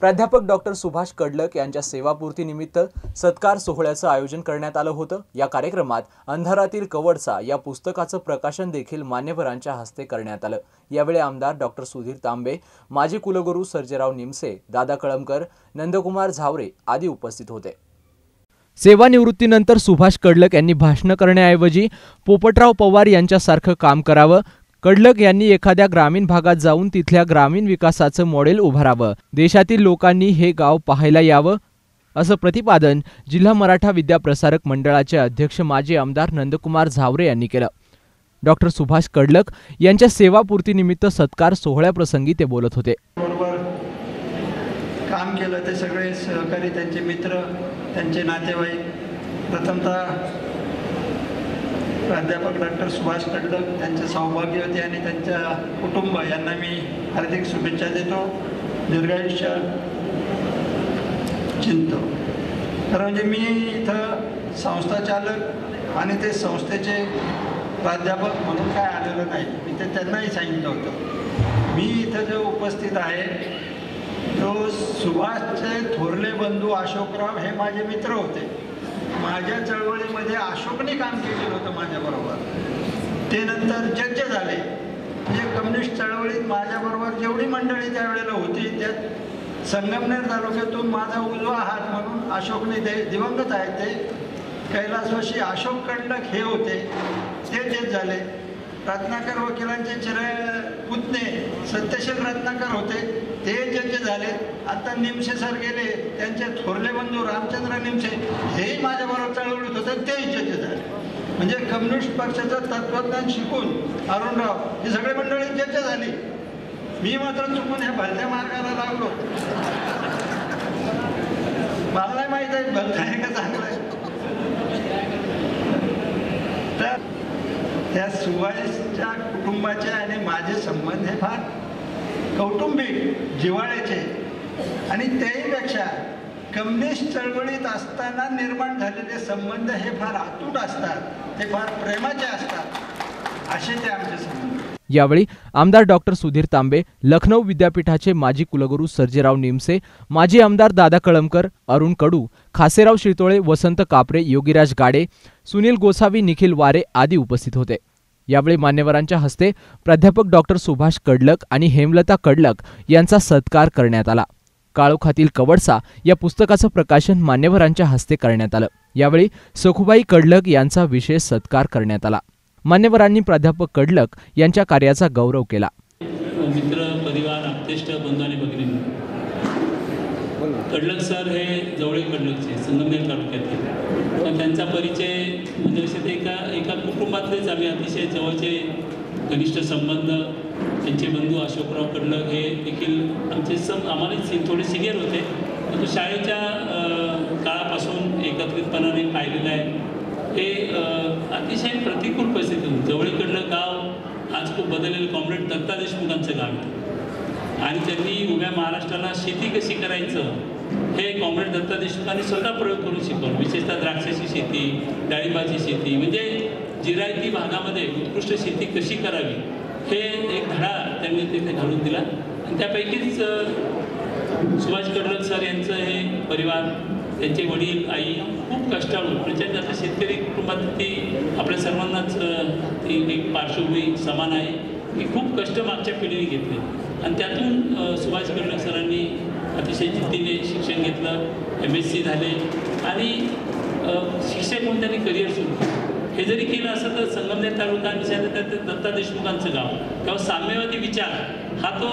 प्राध्यापक डॉक्टर सुभाष कडलक यांच्या सेवापूर्तीनिमित्त सत्कार सोहळ्याचं आयोजन करण्यात आलं होतं. या कार्यक्रमात अंधारातील कवडसा या पुस्तकाचं प्रकाशन देखील मान्यवरांच्या हस्ते करण्यात आलं. यावेळी आमदार डॉक्टर सुधीर तांबे माजी कुलगुरू सर्जेराव निमसे दादा कळमकर नंदकुमार झावरे आदी उपस्थित होते. सेवानिवृत्तीनंतर सुभाष कडलक यांनी भाषणं करण्याऐवजी पोपटराव पवार यांच्यासारखं काम करावं कडलक यांनी एखाद्या ग्रामीण भागात जाऊन तिथल्या ग्रामीण विकासाचं मॉडेल उभारावं. देशातील लोकांनी हे गाव पाहायला यावं असं प्रतिपादन जिल्हा मराठा विद्याप्रसारक मंडळाचे अध्यक्ष माजी आमदार नंदकुमार झावरे यांनी केलं. डॉक्टर सुभाष कडलक यांच्या सेवापूर्तीनिमित्त सत्कार सोहळ्याप्रसंगी ते बोलत होते. काम केलं ते सगळे सहकारी त्यांचे मित्र त्यांचे नातेवाईक. प्रथमतः प्राध्यापक डॉक्टर सुभाष कडलक त्यांचे होते आणि त्यांच्या कुटुंब यांना मी हार्दिक शुभेच्छा देतो. दीर्घायुष्य चिंतो तर म्हणजे मी इथं संस्था चालक आणि ते संस्थेचे प्राध्यापक म्हणून काय आलेलं नाही मी ते त्यांनाही सांगितलं होतं. मी इथं जो उपस्थित आहे तो सुभाषचे थोरले बंधू अशोकराव हे माझे मित्र होते. माझ्या चळवळीमध्ये अशोकने काम केलेलं होतं माझ्याबरोबर. ते नंतर जज झाले. म्हणजे कम्युनिस्ट चळवळीत माझ्याबरोबर जेवढी मंडळी त्यावेळेला होती त्यात संगमनेर तालुक्यातून माझा उजवा हात म्हणून अशोकने ते दिवंगत आहेत ते कैलासवाशी अशोक कंडक हे होते ते जज झाले. रत्नाकर वकिलांचे चिर पुतणे सत्यशील रत्नाकर होते. झाले आता निमशे सर गेले त्यांचे थोरले बंधू रामचंद्र निमशे हेही माझ्याबरोबर चळवळीत होते तेही जज झाले. म्हणजे कम्युनिस्ट पक्षाचं तत्वज्ञान शिकून अरुणराव ही सगळे मंडळी जज झाली. मी मात्र चुकून ह्या भलत्या मार्गाला लागलो. मला नाही माहीत आहे भलतं आहे का चांगलं आहे. तर त्या सुभाषच्या कुटुंबाचे आणि माझे संबंध हे फार कौटुंबिक जिव्हाळ्याचे. आणि त्याहीपेक्षा कम्युनिस्ट चळवळीत असताना निर्माण झालेले संबंध हे फार अतूट असतात. ते फार प्रेमाचे असतात. असे ते आमचे संबंध. यावेळी आमदार डॉक्टर सुधीर तांबे लखनौ विद्यापीठाचे माजी कुलगुरू सर्जेराव निमसे माजी आमदार दादा कळमकर अरुण कडू खासेराव शितोळे वसंत कापरे योगीराज गाडे सुनील गोसावी निखिल वारे आदी उपस्थित होते. यावेळी मान्यवरांच्या हस्ते प्राध्यापक डॉक्टर सुभाष कडलक आणि हेमलता कडलक यांचा सत्कार करण्यात आला. काळोखातील कवडसा या पुस्तकाचं प्रकाशन मान्यवरांच्या हस्ते करण्यात आलं. यावेळी सखुबाई कडलक यांचा विशेष सत्कार करण्यात आला. मान्यवरांनी प्राध्यापक कडलक यांच्या कार्याचा गौरव केला. मित्र परिवार आप्तेष्ट बंधू आणि भगिनी कडलक सर हे जवळील कडलकचे संगमनेर तालुक्यातील. पण त्यांचा परिचय म्हणजे ते एका एका कुटुंबातलेच आम्ही अतिशय जवळचे घनिष्ठ संबंध त्यांचे बंधू अशोकराव कडलग हे देखील आमचे सम आम्हाला थोडे सिनियर होते. परंतु शाळेच्या काळापासून एकत्रितपणाने पाहिलेलं आहे. हे अतिशय प्रतिकूल परिस्थितीतून जवळीकडलं गाव आज खूप बदललेलं. कॉम्रेड दत्ता देशमुखांचं गाव आणि त्यांनी उभ्या महाराष्ट्राला शेती कशी करायचं हे कॉम्रेड दत्ता देशमुखांनी स्वतः प्रयोग करून शिकवलं. विशेषतः द्राक्षाची शेती डाळिंबाची शेती म्हणजे जिरायती भागामध्ये उत्कृष्ट शेती कशी करावी हे एक धडा त्यांनी तिथे घालून दिला. आणि त्यापैकीच सुभाष कडलक सर यांचं हे परिवार त्यांचे वडील आई खूप कष्टाळू प्रचंड आता शेतकरी कुटुंबात ती आपल्या सर्वांनाच ती एक पार्श्वभूमी समान आहे. की खूप कष्ट मागच्या पिढीने घेतले. आणि त्यातून सुभाष कडलक सरांनी अतिशय जिद्दीने शिक्षण घेतलं एम एस सी झाले आणि शिक्षक म्हणून त्यांनी करिअर सुरू केलं. हे जरी केलं असं तर संगमनेर तालुका आणि त्यात दत्ता देशमुखांचं गाव. तेव्हा साम्यवादी विचार हा तो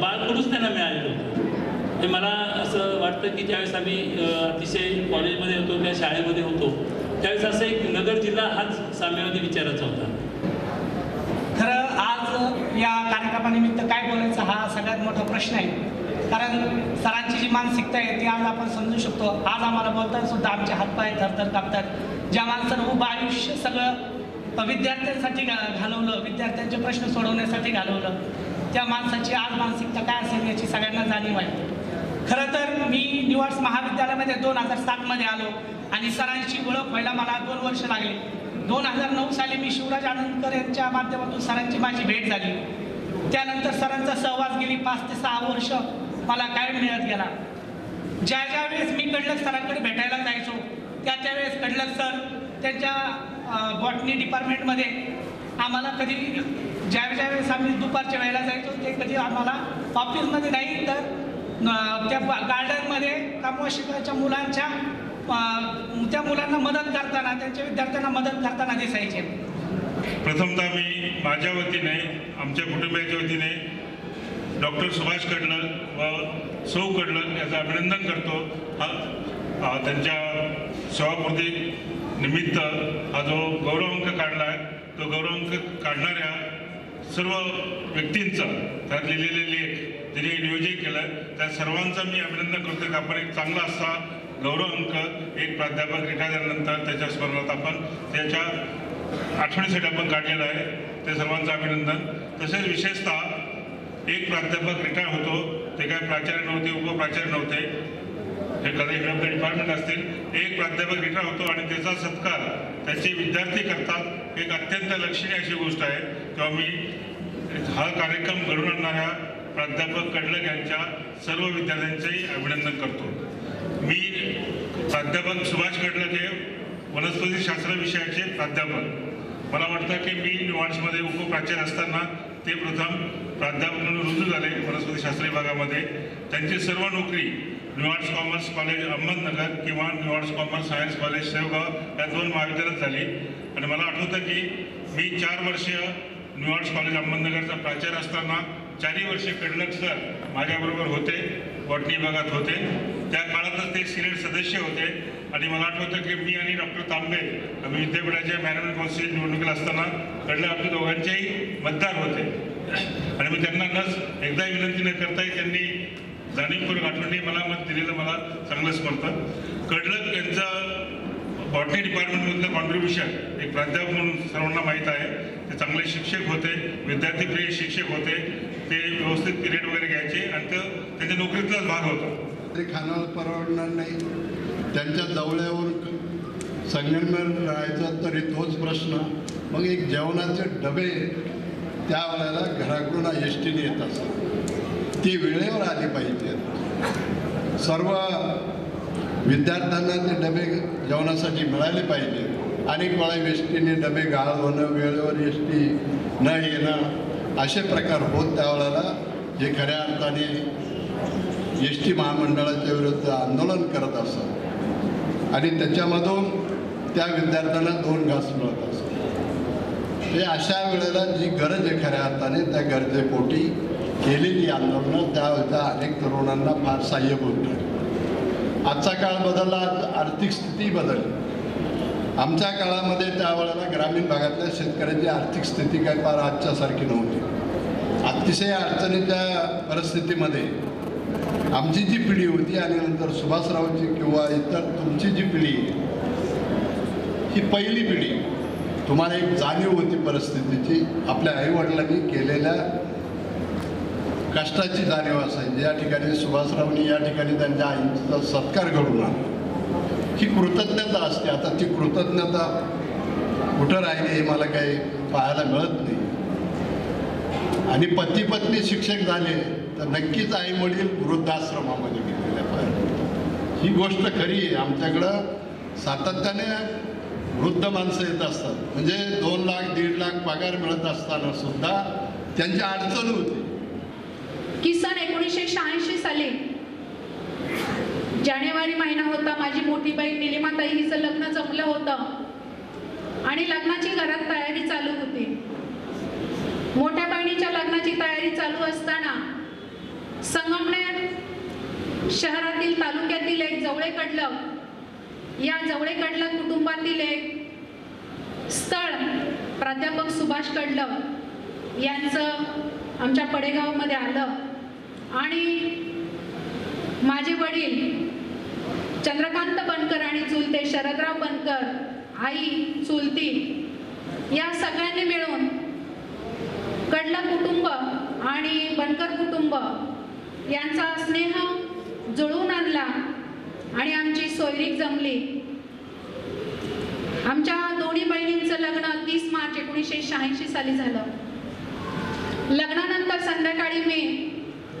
बाळकडूच त्यांना मिळालेला होता. हे मला असं वाटतं की ज्यावेळेस आम्ही अतिशय कॉलेजमध्ये होतो त्या शाळेमध्ये होतो त्यावेळेस असं एक नगर जिल्हा हाच साम्यवादी विचाराचा होता. खरं आज या कार्यक्रमानिमित्त काय बोलायचं हा सगळ्यात मोठा प्रश्न आहे. कारण सरांची जी मानसिकता आहे ती आज आपण समजू शकतो. आज आम्हाला बोलताना सुद्धा आमचे हातपाय थरथर कापतात. ज्या माणसानं उभं आयुष्य सगळं विद्यार्थ्यांसाठी घालवलं विद्यार्थ्यांचे प्रश्न सोडवण्यासाठी घालवलं त्या माणसाची आज मानसिकता काय असेल याची सगळ्यांना जाणीव आहे. खरं तर मी निवास महाविद्यालयामध्ये दोन हजार सातमध्ये आलो आणि सरांची ओळख व्हायला मला दोन वर्ष लागले. दोन हजार नऊ साली मी शिवराज आनंदकर यांच्या माध्यमातून सरांची माझी भेट झाली. त्यानंतर सरांचा सहवास गेली पाच ते सहा वर्ष. मला काय मिळत गेला? ज्या ज्या वेळेस मी कडलक सरांकडे भेटायला जायचो त्या त्यावेळेस कडलक सर त्यांच्या बॉटनी डिपार्टमेंटमध्ये आम्हाला कधी ज्या ज्या वेळेस आम्ही दुपारच्या वेळेला जायचो ते कधी आम्हाला ऑफिसमध्ये नाही तर त्या गार्डनमध्ये कामवाशिकाच्या मुलांच्या त्या मुलांना मदत करताना त्यांच्या विद्यार्थ्यांना मदत करताना दिसायचे. प्रथमतः मी माझ्या वतीने आमच्या कुटुंबियाच्या वतीने डॉक्टर सुभाष कडलं व सौ कडलं याचं अभिनंदन करतो. हा त्यांच्या सेवापूर्ती निमित्त हा जो गौरवांक काढला आहे तो गौरवांक काढणाऱ्या सर्व व्यक्तींचा त्यात लिहिलेले लेख त्यांनी नियोजन केलं त्या सर्वांचं मी अभिनंदन करतो की आपण एक चांगला असा गौरव अंक एक प्राध्यापक रिटायर झाल्यानंतर त्याच्या स्मरणात आपण त्याच्या आठवणीसाठी आपण काढलेलं आहे. ते सर्वांचं अभिनंदन. तसेच विशेषतः एक प्राध्यापक रिटायर होतो ते काय प्राचार्य नव्हते उपप्राचार्य नव्हते. हे कधी डिपार्टमेंट असतील. एक प्राध्यापक रिटायर होतो आणि त्याचा सत्कार त्याचे विद्यार्थी करतात. एक अत्यंत लक्षणीय अशी गोष्ट आहे. तेव्हा मी हा कार्यक्रम घडून आणणाऱ्या प्राध्यापक कडलक यांच्या सर्व विद्यार्थ्यांचेही अभिनंदन करतो. मी प्राध्यापक सुभाष कडलक हे वनस्पती शास्त्र विषयाचे प्राध्यापक. मला वाटतं की मी निवाड्समध्ये उपप्राचार्य असताना ते प्रथम प्राध्यापक म्हणून रुजू झाले वनस्पती शास्त्र विभागामध्ये. त्यांची सर्व नोकरी निवाड्स कॉमर्स कॉलेज अहमदनगर किंवा निवाड्स कॉमर्स सायन्स कॉलेज शेवगाव या दोन महाविद्यालयात झाली. आणि मला आठवतं की मी चार वर्ष निवाड्स कॉलेज अहमदनगरचा प्राचार्य असताना चारही वर्षे कडलक सर माझ्याबरोबर होते वाटणी विभागात होते. त्या काळातच ते सिनेट सदस्य होते. आणि मला आठवतं की मी आणि डॉक्टर तांबे आम्ही विद्यापीठाच्या मॅनेजमेंट कौन्सिल निवडणुकीला असताना कडलं आमच्या दोघांचेही मतदार होते. आणि मी त्यांना नस एकदाही विनंती न करताही त्यांनी जाणीवपूर्वक आठवणी मला मत दिलेलं मला चांगलं स्मरतं कडलक यांचं बॉटनी डिपार्टमेंटमधलं कॉन्ट्रीब्युशन एक प्राध्यापक म्हणून सर्वांना माहीत आहे. ते चांगले शिक्षक होते विद्यार्थीप्रिय शिक्षक होते. ते व्यवस्थित पिरियड वगैरे घ्यायचे आणि त्यांच्या नोकरीतलाच भाग होता. ते खाण्याला परवडणार नाही. त्यांच्या जवळ्यावर संगमनेर राहायचं तरी तोच प्रश्न. मग एक जेवणाचे डबे त्यावेळेला घराकडून एस टीने येत असत ती वेळेवर आली पाहिजे. सर्व विद्यार्थ्यांना ते डबे जेवणासाठी मिळाले पाहिजे. अनेक वेळा एस टीने डबे गाळ होणं वेळेवर एस टी न येणं असे प्रकार होत त्यावेळेला जे खऱ्या अर्थाने एस टी महामंडळाच्या विरुद्ध आंदोलन करत असत. आणि त्याच्यामधून त्या विद्यार्थ्यांना दोन घास मिळत असत. हे अशा वेळेला जी गरज आहे खऱ्या अर्थाने त्या गरजेपोटी केलेली आंदोलनं त्यावेळेला अनेक तरुणांना फार सहाय्य होतं आजचा काळ बदलला आज आर्थिक स्थिती बदलली. आमच्या काळामध्ये त्यावेळेला ग्रामीण भागातल्या शेतकऱ्यांची आर्थिक स्थिती काय फार आजच्यासारखी नव्हती. अतिशय अडचणीच्या परिस्थितीमध्ये आमची जी पिढी होती आणि नंतर सुभाषरावची किंवा इतर तुमची जी पिढी ही पहिली पिढी तुम्हाला एक जाणीव होती परिस्थितीची. आपल्या आईवडिलांनी केलेल्या कष्टाची जाणीव असायची. या ठिकाणी सुभाषरावनी या ठिकाणी त्यांच्या आईचा सत्कार घडून आणला ही कृतज्ञता असते. आता ती कृतज्ञता कुठं राहिली हे मला काही पाहायला मिळत नाही. आणि पती पत्नी शिक्षक झाले तर नक्कीच आई वडील वृद्धाश्रमामध्ये गेलेल्या पाहिजे ही गोष्ट खरी आहे. आमच्याकडं सातत्याने वृद्ध माणसं येत असतात. म्हणजे दोन लाख दीड लाख पगार मिळत असताना सुद्धा त्यांची अडचण होती. की सन एकोणीसशे शहाऐंशी साली जानेवारी महिना होता. माझी मोठी बाई निलिमाताई हिचं लग्न जमलं होतं. आणि लग्नाची घरात तयारी चालू होती. मोठ्या बहिणीच्या लग्नाची तयारी चालू असताना संगमनेर शहरातील तालुक्यातील एक जवळे कडलं या जवळे कडलं कुटुंबातील एक स्थळ प्राध्यापक सुभाष कडलं यांचं आमच्या पडेगावमध्ये आलं. आणि माझे वडील चंद्रकांत बनकर आणि चुलते शरदराव बनकर आई चुलती या सगळ्यांनी मिळून कडलं कुटुंब आणि बनकर कुटुंब यांचा स्नेह जुळवून आणला आणि आमची सोयरीक जमली. आमच्या दोन्ही बहिणींचं लग्न तीस मार्च एकोणीसशे शहाऐंशी साली झालं. लग्नानंतर संध्याकाळी मी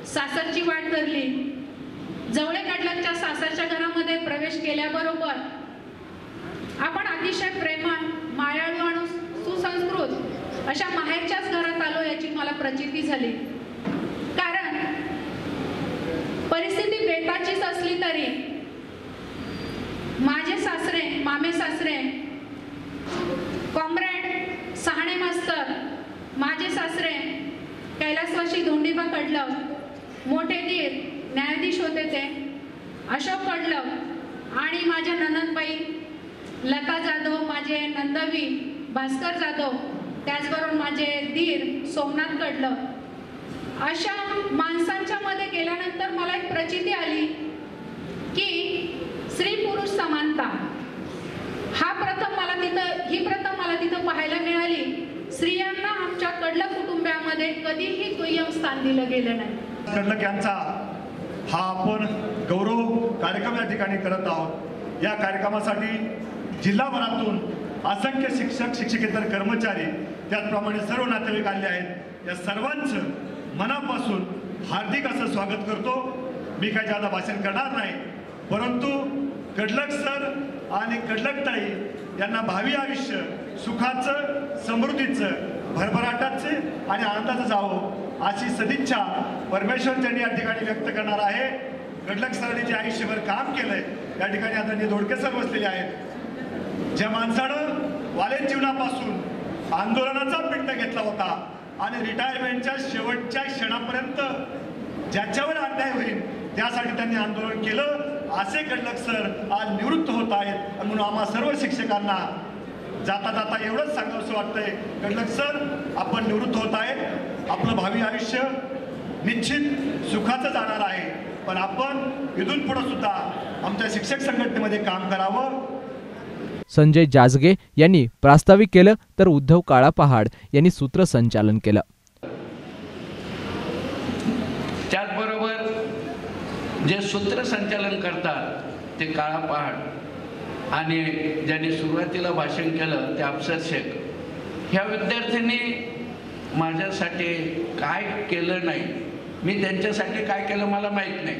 सासरची वाट धरली. जवळे कडलकच्या सासरच्या घरामध्ये प्रवेश केल्याबरोबर आपण अतिशय प्रेमान मायाळू आणि सुसंस्कृत अशा माहेरच्याच घरात आलो याची मला प्रचिती झाली. कारण परिस्थिती बेताचीच असली तरी माझे सासरे मामे सासरे कॉम्रेड सहाणे मास्तर माझे सासरे कैलासवाशी धोंडीबा कडलव मोठे दीर न्यायाधीश होते ते अशोक कडलव आणि माझ्या ननदबाई लता जाधव माझे नंदवी भास्कर जाधव त्याचबरोबर माझे धीर सोमनाथ कडलं अशा मा त्यानंतर मला एक प्रचिती आली की स्त्री पुरुष समानता. हा प्रथम मला तिथं ही प्रथम मला तिथं पाहायला मिळाली. स्त्रियांना आमच्या कडलं कुटुंबामध्ये कधीही दुय्यम स्थान दिलं गेलं नाही. कडलक यांचा हा आपण गौरव कार्यक्रम या ठिकाणी करत आहोत. या कार्यक्रमासाठी जिल्हाभरातून असंख्य शिक्षक शिक्षकेतर कर्मचारी त्याचप्रमाणे सर्व नातेवाईक आले आहेत. या सर्वांचं मनापासून हार्दिक असं स्वागत करतो. मी काही जादा भाषण करणार नाही. परंतु कडलक सर आणि कडलकताई यांना भावी आयुष्य सुखाचं समृद्धीचं भरभराटाचे आणि आनंदाचं जावं अशी सदिच्छा परमेश्वर त्यांनी या ठिकाणी व्यक्त करणार आहे. कडलक सरांनी जे आयुष्यभर काम केलंय या ठिकाणी आता धोडके सर बसलेले आहेत. ज्या माणसानं वाले जीवनापासून आंदोलनाचा पिंड घेतला होता आणि रिटायरमेंटच्या शेवटच्या क्षणापर्यंत ज्याच्यावर अन्याय होईल त्यासाठी त्यांनी आंदोलन केलं. असे कडलक सर आज निवृत्त होत आहेत. म्हणून आम्हा सर्व शिक्षकांना जाता जाता एवढंच सांगावंसं वाटतंय. कडलक सर आपण निवृत्त होत आहेत. आपलं भावी आयुष्य निश्चित सुखाचं जाणार आहे. पण आपण इथून पुढं सुद्धा आमच्या शिक्षक संघटनेमध्ये काम करावं. संजय जाजगे यांनी प्रास्ताविक केलं तर उद्धव काळा पहाड यांनी सूत्रसंचालन केलं. त्याचबरोबर जे सूत्रसंचालन करतात ते काळा पहाड आणि ज्यांनी सुरुवातीला भाषण केलं ते अफसर शेख. ह्या विद्यार्थ्यांनी माझ्यासाठी काय केलं नाही? मी त्यांच्यासाठी काय केलं मला माहीत नाही.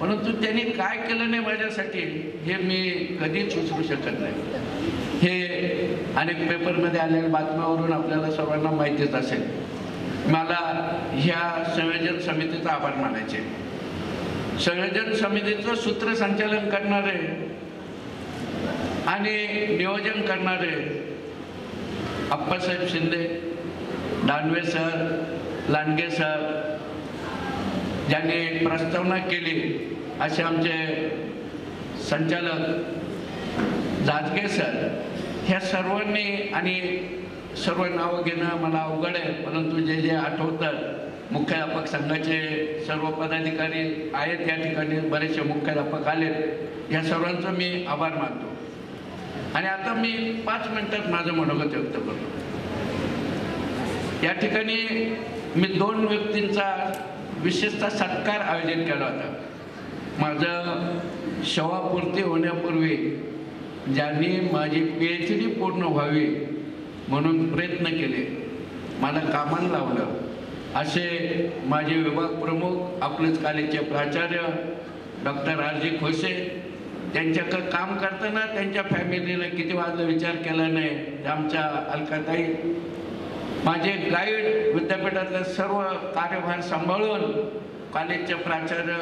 परंतु त्यांनी काय केलं नाही माझ्यासाठी हे मी कधीच सुचरू शकत नाही. हे अनेक पेपरमध्ये आलेल्या बातम्यावरून आपल्याला सर्वांना माहितीच असेल. मला ह्या संयोजन समितीचा आभार मानायचे. संयोजन समितीचं सूत्रसंचालन करणारे आणि नियोजन करणारे अप्पासाहेब शिंदे दानवे सर लांडगे सर ज्यांनी प्रस्तावना केली असे आमचे संचालक जाजगे सर ह्या सर्वांनी आणि सर्व नावं घेणं मला अवघड आहे परंतु जे जे आठवतात मुख्याध्यापक संघाचे सर्व पदाधिकारी आहेत या ठिकाणी बरेचसे मुख्याध्यापक आलेत या सर्वांचा मी आभार मानतो. आणि आता मी पाच मिनिटात माझं मनोगत व्यक्त करतो. या ठिकाणी मी दोन व्यक्तींचा विशेषतः सत्कार आयोजित केला होता. माझं शवापूर्ती होण्यापूर्वी ज्यांनी माझी पी एच डी पूर्ण व्हावी म्हणून प्रयत्न केले मला कामाला लावलं. असे माझे विभाग प्रमुख आपलेच कॉलेजचे प्राचार्य डॉक्टर आर जी खोसे त्यांच्याकडं काम करताना त्यांच्या फॅमिलीला किती वाजला विचार केला नाही आमच्या अलकाताई माझे गाईड विद्यापीठातले सर्व कार्यभार सांभाळून कॉलेजचे प्राचार्य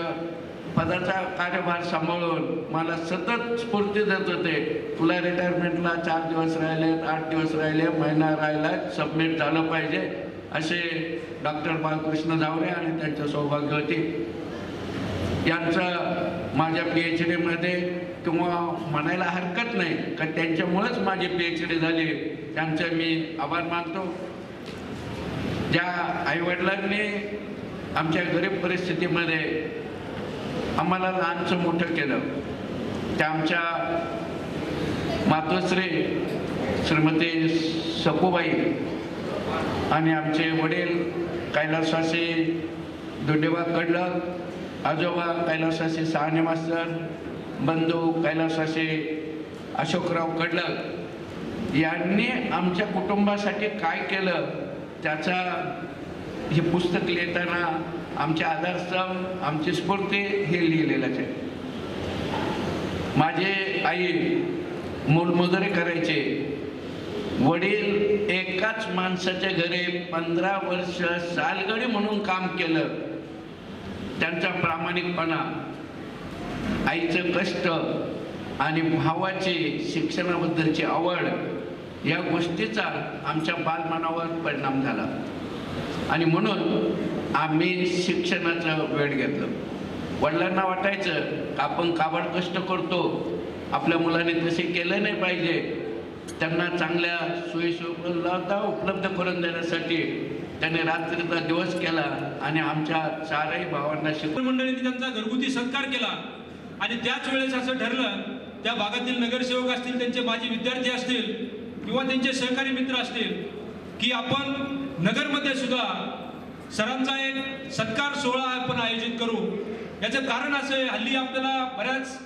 पदाचा कार्यभार सांभाळून मला सतत स्फूर्ती देत होते. तुला रिटायरमेंटला चार दिवस राहिले आठ दिवस राहिले महिना राहिला सबमिट झालं पाहिजे असे डॉक्टर बालकृष्ण जावरे आणि त्यांच्या सौभाग्यवती यांचं माझ्या पी एच डीमध्ये किंवा म्हणायला हरकत नाही का त्यांच्यामुळेच माझी पी एच डी झाली. त्यांचे मी आभार मानतो. ज्या आईवडिलांनी आमच्या गरीब परिस्थितीमध्ये आम्हाला लहानचं मोठं केलं त्या आमच्या मातोश्री श्रीमती सपूबाई आणि आमचे वडील कैलासाशी दुंडेबा कडलं आजोबा कैलासाशी सहाने मास्तर बंधू कैलासाशी अशोकराव कडलक यांनी आमच्या कुटुंबासाठी काय केलं? त्याचा हे पुस्तक लिहिताना आमचे आधारस्तंभ आमची स्फूर्ती हे लिहिलेलंच आहे. माझे आई मोलमजुरी करायचे. वडील एकाच माणसाच्या घरी पंधरा वर्ष सालगडी म्हणून काम केलं. त्यांचा प्रामाणिकपणा आईचं कष्ट आणि भावाची शिक्षणाबद्दलची आवड या गोष्टीचा आमच्या बालमनावर परिणाम झाला. आणि म्हणून आम्ही शिक्षणाचं वेळ घेतलं. वडिलांना वाटायचं आपण काबड कष्ट करतो. आपल्या मुलाने तसे केलं नाही पाहिजे. त्यांना चांगल्या सोयीसुविधा उपलब्ध करून देण्यासाठी त्याने रात्रीचा दिवस केला आणि आमच्या चारही भावांना शिक्षण मंडळींनी त्यांचा घरगुती सत्कार केला. आणि त्याच वेळेस असं ठरलं त्या भागातील नगरसेवक असतील त्यांचे माजी विद्यार्थी असतील किंवा त्यांचे सहकारी मित्र असतील की आपण नगरमध्ये सुद्धा सरांचा एक सत्कार सोहळा आपण आयोजित करू. याचं कारण असं आहे हल्ली आपल्याला बऱ्याच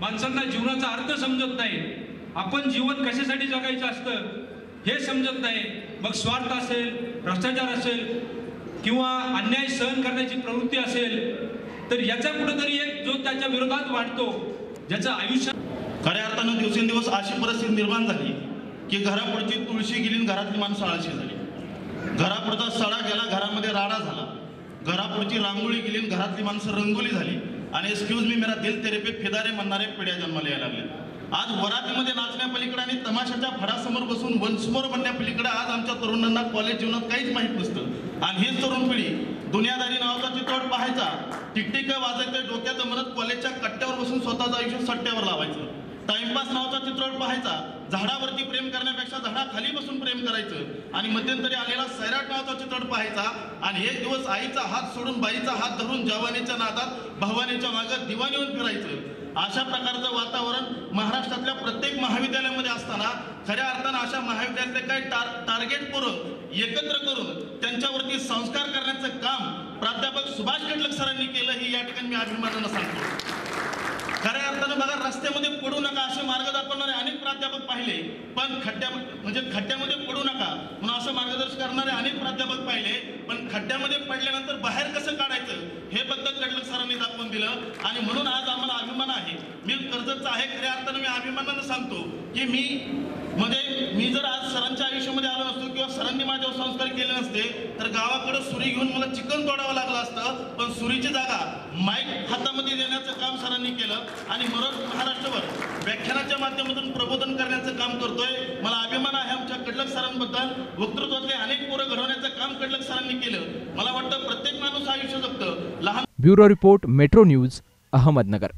माणसांना जीवनाचा अर्थ समजत नाही. आपण जीवन कशासाठी जगायचं असतं हे समजत नाही. मग स्वार्थ असेल भ्रष्टाचार असेल किंवा अन्याय सहन करण्याची प्रवृत्ती असेल तर याचा कुठेतरी एक जो त्याच्या विरोधात वाढतो ज्याचं आयुष्य खऱ्या अर्थानं दिवसेंदिवस अशी परिस्थिती निर्माण झाली. की घरापुढची तुळशी गेली आणि घरातली माणसं आळशी झाली. घरापुढचा सडा गेला घरामध्ये राडा झाला. घरापुढची रांगोळी गेली आणि घरातली माणसं रंगोली झाली. आणि एक्सक्यूज मी मेरा दिल तेरे पे फिदारे म्हणणारे पिढ्या जन्माला यायला लागले. आज वरातीमध्ये नाचण्यापलीकडे आणि तमाशाच्या फडासमोर बसून वंशमोर बनण्यापलीकडे आज आमच्या तरुणांना कॉलेज जीवनात काहीच माहीत नसतं. आणि हीच तरुण पिढी दुनियादारी नावाचा चित्रपट पाहायचा टिकटिक वाजायचं डोक्यात म्हणत कॉलेजच्या कट्ट्यावर बसून स्वतःचं आयुष्य सट्ट्यावर लावायचं. टाइमपास नावाचा चित्रपट पाहायचा. झाडावरती प्रेम करण्यापेक्षा झाडाखाली बसून प्रेम करायचं. आणि मध्यंतरी आलेला सैराट नावाचा चित्रपट पाहायचा. आणि एक दिवस आईचा हात सोडून बाईचा हात धरून जवानीच्या नादात भवानीच्या मागं दिवाणीवर फिरायचं. अशा प्रकारचं वातावरण महाराष्ट्रातल्या प्रत्येक महाविद्यालयामध्ये असताना खऱ्या अर्थानं अशा महाविद्यालयातले काही टार टार्गेट करून एकत्र करून त्यांच्यावरती संस्कार करण्याचं काम प्राध्यापक सुभाष कटलक सरांनी केलं हे या ठिकाणी मी अभिमानानं सांगतो. खऱ्या अर्थानं बघा रस्त्यामध्ये पडू नका असे मार्ग दाखवणारे अनेक प्राध्यापक पाहिले पण खड्ड्या म्हणजे खड्ड्यामध्ये पडू नका म्हणून असं मार्गदर्शन करणारे अनेक प्राध्यापक पाहिले पण खड्ड्यामध्ये पडल्यानंतर बाहेर कसं काढायचं हे बद्दल कडलक सरांनी दाखवून दिलं. आणि म्हणून आज आम्हाला अभिमान आहे. मी कर्जतचा आहे खऱ्या अर्थानं मी अभिमानानं सांगतो की मी म्हणजे मी जर आज सरांच्या आयुष्यामध्ये आलो नसतो किंवा सरांनी माझ्यावर संस्कार केले नसते तर गावाकडे सुरी घेऊन मला चिकन तोडावं लागलं असतं. पण सुरीची जागा माईक हातामध्ये देण्याचं काम सरांनी केलं. आणि म्हणून महाराष्ट्रभर व्याख्यानाच्या माध्यमातून प्रबोधन करण्याचं काम करतोय. मला अभिमान आहे आमच्या कडलक सरांबद्दल. वक्तृत्वातले अनेक पोरं घडवण्याचं काम कडलक सरांनी केलं. मला वाटतं प्रत्येक माणूस आयुष्य जगतं. लहान bureau report metro news Ahmednagar.